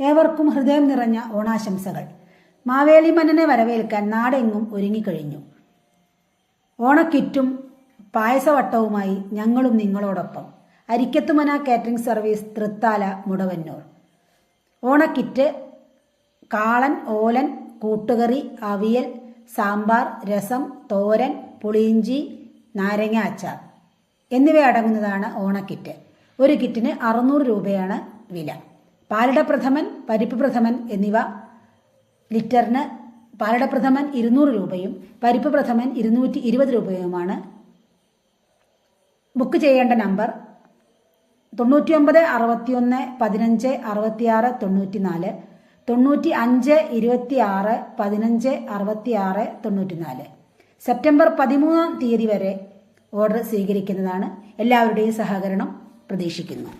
ഏവർക്കും ഹൃദയം നിറഞ്ഞ ഓണാശംസകൾ. മാവേലി മന്നനെ വരവേൽക്കാൻ നാടെങ്ങും ഒരുങ്ങിക്കഴിഞ്ഞു. ഓണക്കിറ്റും പായസവട്ടവുമായി ഞങ്ങളും നിങ്ങളോടൊപ്പം. Arikkathumana catering service Thrithala Mudavannur. ഓണക്കിറ്റ് കാളൻ ഓലൻ കൂട്ടുകറി അവിയൽ സാമ്പാർ രസം തോരൻ പുളിയിഞ്ചി നാരങ്ങ അച്ചാർ എന്നിവ അടങ്ങുന്നതാണ് ഓണക്കിറ്റ്. ഒരു കിറ്റിന് അറുന്നൂറ് രൂപയാണ് വില. പാലട പ്രഥമൻ പരിപ്പ് പ്രഥമൻ എന്നിവ ലിറ്ററിന് പാലടപ്രഥമൻ ഇരുന്നൂറ് രൂപയും പരിപ്പ് പ്രഥമൻ ഇരുന്നൂറ്റി ഇരുപത് രൂപയുമാണ്. ബുക്ക് ചെയ്യേണ്ട നമ്പർ തൊണ്ണൂറ്റി ഒമ്പത് അറുപത്തിയൊന്ന് പതിനഞ്ച് അറുപത്തിയാറ് തൊണ്ണൂറ്റി നാല് തൊണ്ണൂറ്റി അഞ്ച് ഇരുപത്തി ആറ് പതിനഞ്ച് അറുപത്തി ആറ് തൊണ്ണൂറ്റി നാല് സെപ്റ്റംബർ പതിമൂന്നാം തീയതി വരെ ഓർഡർ സ്വീകരിക്കുന്നതാണ്. എല്ലാവരുടെയും സഹകരണം പ്രതീക്ഷിക്കുന്നു.